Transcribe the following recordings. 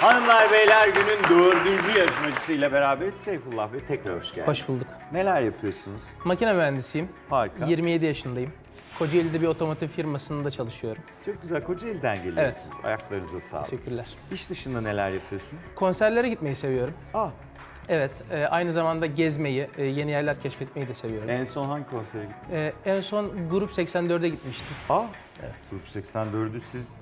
Hanımlar beyler günün dördüncü yarışmacısıyla beraber Seyfullah Bey tekrar hoş geldiniz. Hoş bulduk. Neler yapıyorsunuz? Makine mühendisiyim. Harika. 27 yaşındayım. Kocaeli'de bir otomotiv firmasında çalışıyorum. Çok güzel. Kocaeli'den geliyorsunuz. Ayaklarınıza sağlık. Teşekkürler. İş dışında neler yapıyorsunuz? Konserlere gitmeyi seviyorum. Ah, Evet, e, aynı zamanda gezmeyi, e, yeni yerler keşfetmeyi de seviyorum. en son hangi konsere gittiniz? E, en son Grup 84'e gitmiştim. Ah, Evet. Grup 84'ü siz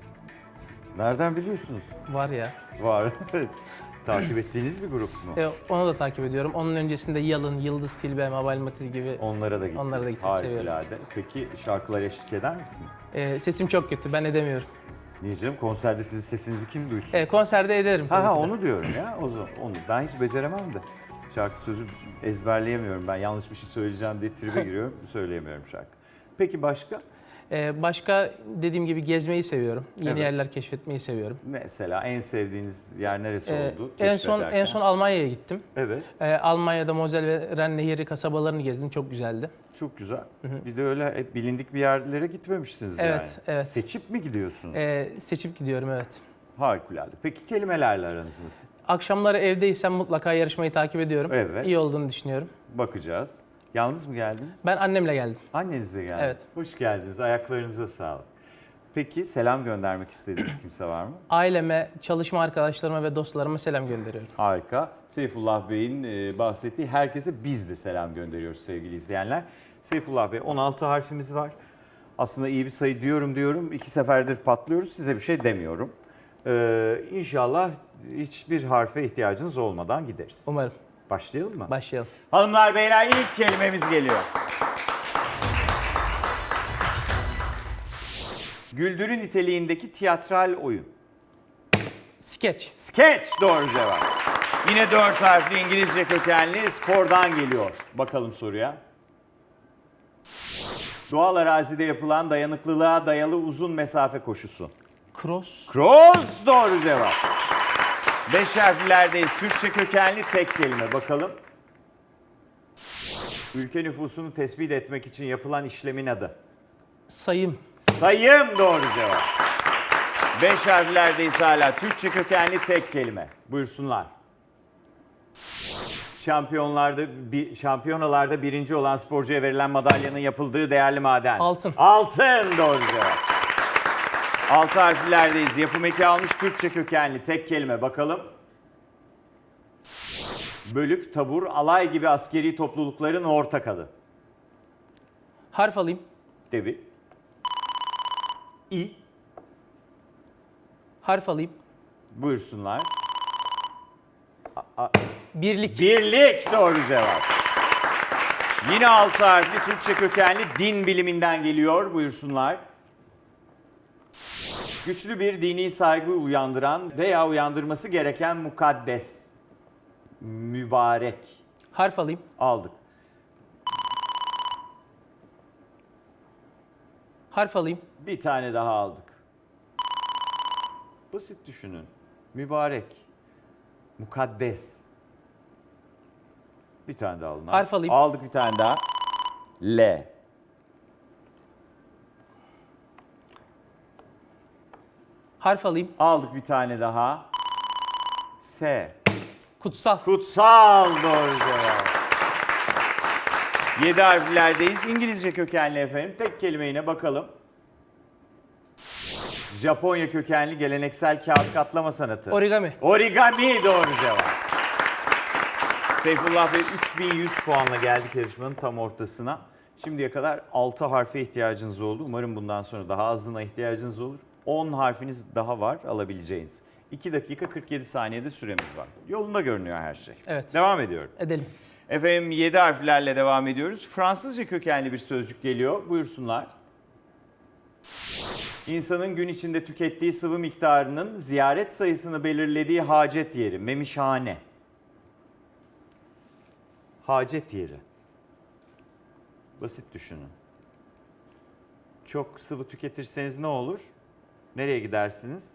nereden biliyorsunuz? Var ya. Var. Takip ettiğiniz bir grup mu? E, onu da takip ediyorum. Onun öncesinde Yalın, Yıldız Tilbe, Mabel Matiz gibi. Onlara da gittiniz. Onlara da gittim, seviyorum. Harikulade. Peki şarkılar eşlik eder misiniz? E, sesim çok kötü, ben edemiyorum. Niye canım? Konserde sizin sesinizi kim duysun? E, konserde ederim tabii Ha ha ki de. onu diyorum ya. O zaman onu ben hiç beceremem de. Şarkı sözü ezberleyemiyorum. Ben yanlış bir şey söyleyeceğim diye tribe giriyorum. Söyleyemiyorum şarkı. Peki başka? E, başka dediğim gibi gezmeyi seviyorum. Yeni Evet. yerler keşfetmeyi seviyorum. Mesela en sevdiğiniz yer neresi E, oldu? en son en son Almanya'ya gittim. Evet. Ee, Almanya'da Mosel ve Ren Nehri kasabalarını gezdim. Çok güzeldi. Çok güzel. Bir de öyle hep bilindik bir yerlere gitmemişsiniz Evet, yani. evet. Seçip mi gidiyorsunuz? Ee, seçip gidiyorum evet. Harikulade. Peki kelimelerle aranız nasıl? Akşamları evdeysem mutlaka yarışmayı takip ediyorum. Evet. İyi olduğunu düşünüyorum. Bakacağız. Yalnız mı geldiniz? Ben annemle geldim. Annenizle geldiniz. Evet. Hoş geldiniz. Ayaklarınıza sağlık. Peki selam göndermek istediğiniz kimse var mı? Aileme, çalışma arkadaşlarıma ve dostlarıma selam gönderiyorum. Harika. Seyfullah Bey'in e, bahsettiği herkese biz de selam gönderiyoruz sevgili izleyenler. Seyfullah Bey 16 harfimiz var. Aslında iyi bir sayı diyorum diyorum. İki seferdir patlıyoruz. Size bir şey demiyorum. Ee, inşallah hiçbir harfe ihtiyacınız olmadan gideriz. Umarım. Başlayalım mı? Başlayalım. Hanımlar beyler ilk kelimemiz geliyor. Güldürü niteliğindeki tiyatral oyun. Skeç. Sketch doğru cevap. Yine dört harfli İngilizce kökenli spordan geliyor. Bakalım soruya. Doğal arazide yapılan dayanıklılığa dayalı uzun mesafe koşusu. Cross. Cross doğru cevap. Beş harflerdeyiz. Türkçe kökenli tek kelime. Bakalım. Ülke nüfusunu tespit etmek için yapılan işlemin adı. Sayım. Sayım doğru cevap. Beş harflerdeyiz hala. Türkçe kökenli tek kelime. Buyursunlar. Şampiyonlarda bir şampiyonalarda birinci olan sporcuya verilen madalyanın yapıldığı değerli maden. Altın. Altın doğru cevap. Altı harflerdeyiz. Yapım eki almış Türkçe kökenli tek kelime. Bakalım. Bölük, tabur, alay gibi askeri toplulukların ortak adı. Harf alayım. Debi. İ. Harf alayım. Buyursunlar. Birlik. Birlik doğru cevap. Yine altı harfli Türkçe kökenli din biliminden geliyor. Buyursunlar. Güçlü bir dini saygı uyandıran veya uyandırması gereken mukaddes. Mübarek. Harf alayım. Aldık. Harf alayım. Bir tane daha aldık. Basit düşünün. Mübarek. Mukaddes. Bir tane daha alın. Harf alayım. Aldık bir tane daha. L. Harf alayım. Aldık bir tane daha. S. Kutsal. Kutsal doğru cevap. Yedi harflerdeyiz. İngilizce kökenli efendim. Tek kelime yine bakalım. Japonya kökenli geleneksel kağıt katlama sanatı. Origami. Origami doğru cevap. Seyfullah Bey 3100 puanla geldik yarışmanın tam ortasına. Şimdiye kadar 6 harfe ihtiyacınız oldu. Umarım bundan sonra daha azına ihtiyacınız olur. 10 harfiniz daha var alabileceğiniz. 2 dakika 47 saniyede süremiz var. Yolunda görünüyor her şey. Evet. Devam ediyorum. Edelim. Efendim 7 harflerle devam ediyoruz. Fransızca kökenli bir sözcük geliyor. Buyursunlar. İnsanın gün içinde tükettiği sıvı miktarının ziyaret sayısını belirlediği hacet yeri, memişhane. Hacet yeri. Basit düşünün. Çok sıvı tüketirseniz ne olur? Nereye gidersiniz?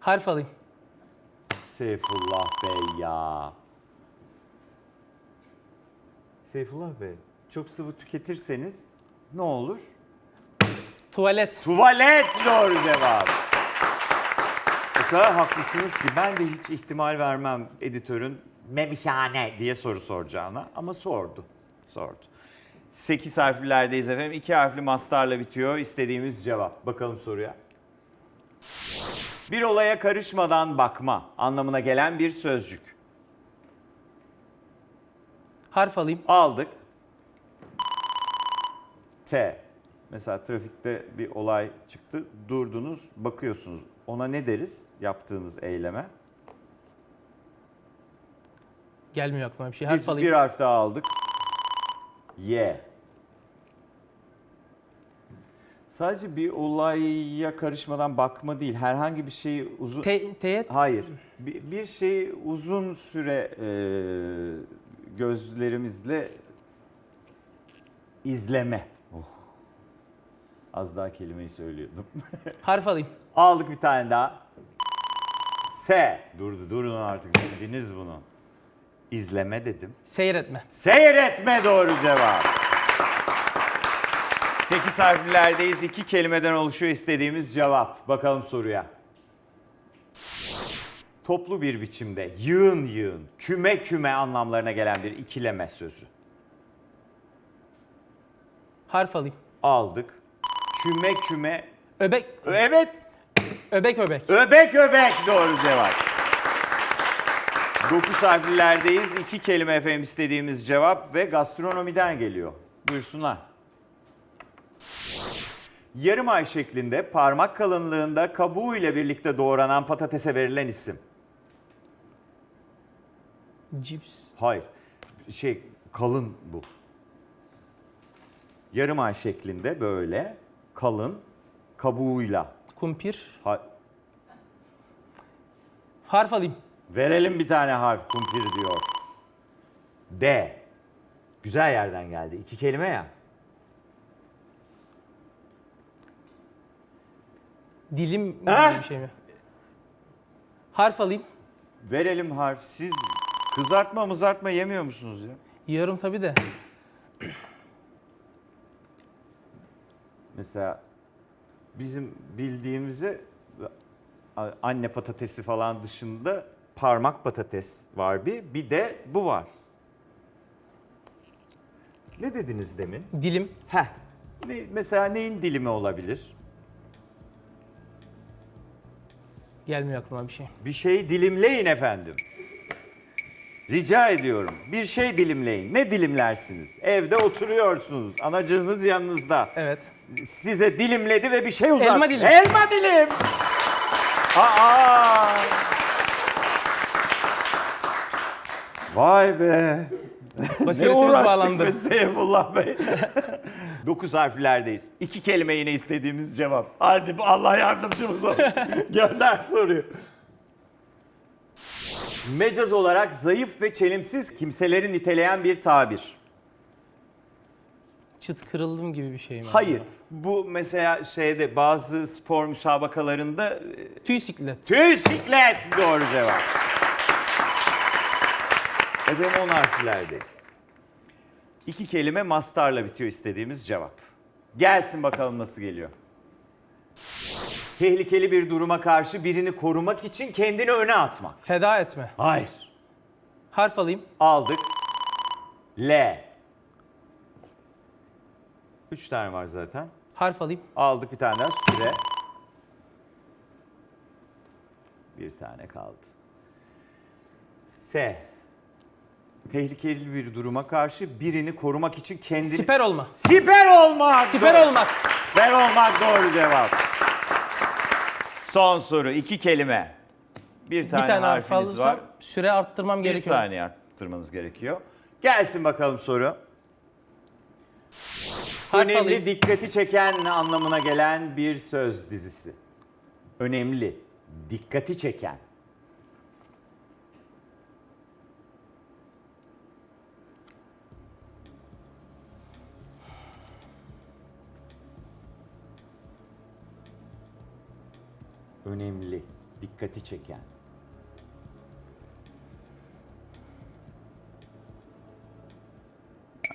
Harf alayım. Seyfullah Bey ya. Seyfullah Bey, çok sıvı tüketirseniz ne olur? Tuvalet. Tuvalet doğru cevap. O kadar haklısınız ki ben de hiç ihtimal vermem editörün memişhane diye soru soracağına ama sordu. Sordu. 8 harflerdeyiz efendim. 2 harfli mastarla bitiyor istediğimiz cevap. Bakalım soruya. Bir olaya karışmadan bakma anlamına gelen bir sözcük. Harf alayım. Aldık. T. Mesela trafikte bir olay çıktı. Durdunuz, bakıyorsunuz. Ona ne deriz yaptığınız eyleme? Gelmiyor aklıma bir şey. Harf Bir, alayım. bir harf daha aldık. Y. Sadece bir olaya karışmadan bakma değil. Herhangi bir şeyi uzun... Te- teğet. Hayır. Bir, bir şeyi uzun süre e, gözlerimizle izleme. Oh. Az daha kelimeyi söylüyordum. Harf alayım. Aldık bir tane daha. S. Durdu, durun artık. Bildiniz bunu. İzleme dedim. Seyretme. Seyretme doğru cevap. 8 harflerdeyiz. iki kelimeden oluşuyor istediğimiz cevap. Bakalım soruya. Toplu bir biçimde yığın yığın, küme küme anlamlarına gelen bir ikileme sözü. Harf alayım. Aldık. Küme küme. Öbek. Evet. Öbek öbek. Öbek öbek doğru cevap. 9 harflerdeyiz. İki kelime efendim istediğimiz cevap ve gastronomiden geliyor. Buyursunlar. Yarım ay şeklinde parmak kalınlığında kabuğu ile birlikte doğranan patatese verilen isim. Cips. Hayır. Şey kalın bu. Yarım ay şeklinde böyle kalın kabuğuyla. Kumpir. Ha- Harf alayım. Verelim bir tane harf kumpir diyor. D. Güzel yerden geldi. İki kelime ya. Dilim mi Ha? gibi bir şey mi? Harf alayım. Verelim harf. Siz kızartma mızartma yemiyor musunuz ya? Yiyorum tabii de. Mesela bizim bildiğimize anne patatesi falan dışında parmak patates var bir. Bir de bu var. Ne dediniz demin? Dilim. Heh. Ne, mesela neyin dilimi olabilir? Gelmiyor aklıma bir şey. Bir şey dilimleyin efendim. Rica ediyorum. Bir şey dilimleyin. Ne dilimlersiniz? Evde oturuyorsunuz. Anacığınız yanınızda. Evet. Size dilimledi ve bir şey uzattı. Elma dilim. Elma dilim. Aa! Vay be. Ne uğraştık be Seyfullah Bey. Dokuz harflerdeyiz. İki kelime yine istediğimiz cevap. Hadi Allah yardımcımız olsun. Gönder soruyu. Mecaz olarak zayıf ve çelimsiz kimseleri niteleyen bir tabir. Çıt kırıldım gibi bir şey mi? Hayır. Bu mesela şeyde bazı spor müsabakalarında e, Tüy siklet. tüy siklet doğru cevap. Efendim on harflerdeyiz. İki kelime mastarla bitiyor istediğimiz cevap. Gelsin bakalım nasıl geliyor. Tehlikeli bir duruma karşı birini korumak için kendini öne atmak. Feda etme. Hayır. Harf alayım. Aldık. L. Üç tane var zaten. Harf alayım. Aldık bir tane daha süre. Bir tane kaldı. S. Tehlikeli bir duruma karşı birini korumak için kendini... Siper olma. Siper olmak. Siper Doğru. olmak. Siper olmak doğru cevap. Son soru. iki kelime. Bir tane, bir tane harf harfiniz var. alırsam süre arttırmam Bir gerekiyor. saniye arttırmanız gerekiyor. Gelsin bakalım soru. Harf Önemli, alayım. dikkati çeken anlamına gelen bir söz dizisi. Önemli, dikkati çeken. Önemli, dikkati çeken.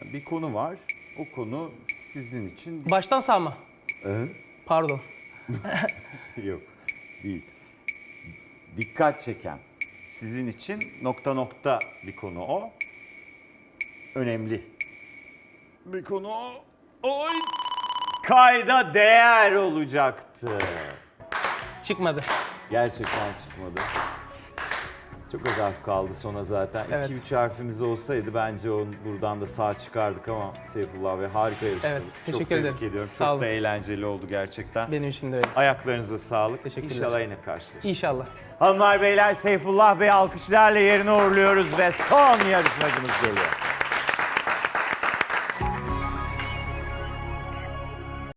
Yani bir konu var. O konu sizin için Baştan sağma. Ee? Pardon. Yok değil. dikkat çeken sizin için nokta nokta bir konu o. Önemli bir konu o. Oy! Kayda değer olacaktı. Çıkmadı. Gerçekten çıkmadı. Çok az harf kaldı sona zaten. Evet. 2-3 harfimiz olsaydı bence onu buradan da sağ çıkardık ama Seyfullah Bey harika yarıştınız. Evet, Çok teşekkür tebrik ederim. ediyorum. Sağ Çok olun. da eğlenceli oldu gerçekten. Benim için de öyle. Ayaklarınıza sağlık. Teşekkürler. İnşallah yine karşılaşırız. İnşallah. Hanımlar beyler Seyfullah Bey alkışlarla yerine uğurluyoruz ve son yarışmacımız geliyor.